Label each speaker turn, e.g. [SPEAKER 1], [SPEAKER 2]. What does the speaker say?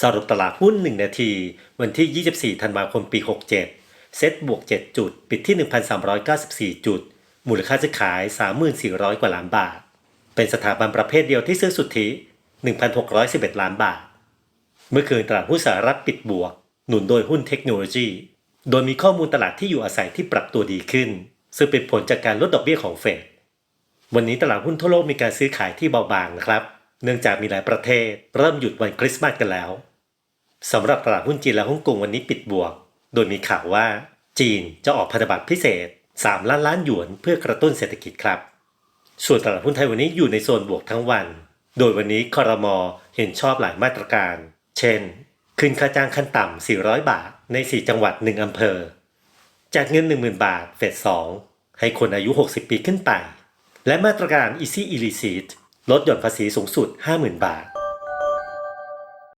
[SPEAKER 1] สรุปตลาดหุ้น 1 นาที วันที่ 24 ธันวาคม ปี 67 เซ็ตบวก 7 จุด ปิดที่ 1,394 จุด มูลค่าซื้อขาย 3,400 กว่าล้านบาท เป็นสถาบันประเภทเดียวที่ซื้อสุทธิ 1,611 ล้านบาท เมื่อคืนตลาดหุ้นสหรัฐปิดบวก หนุนโดยหุ้นเทคโนโลยี โดยมีข้อมูลตลาดที่อยู่อาศัยที่ปรับตัวดีขึ้น ซึ่งเป็นผลจากการลดดอกเบี้ยของเฟด วันนี้ตลาดหุ้นทั่วโลกมีการซื้อขายที่เบาบางนะครับ เนื่องจากมีหลายประเทศ เริ่มหยุดวันคริสต์มาสกันแล้วสำหรับตลาดหุ้นจีนและฮ่องกงวันนี้ปิดบวก โดยมีข่าวว่า จีนจะออกพันธบัตรพิเศษ 3 ล้านล้านหยวนเพื่อกระตุ้นเศรษฐกิจครับ ส่วนตลาดหุ้นไทยวันนี้อยู่ในโซนบวกทั้งวัน โดยวันนี้คอรมอเห็นชอบหลายมาตรการ เช่น ขึ้นค่าจ้างขั้นต่ำ 400 บาท ใน 4 จังหวัด 1 อำเภอ จากเงิน 10,000 บาท เฟส2ให้คนอายุ 60 ปีขึ้นไป และมาตรการ Easy e l i c i t ลดหย่อนภาษีสูงสุด 50,000 บาท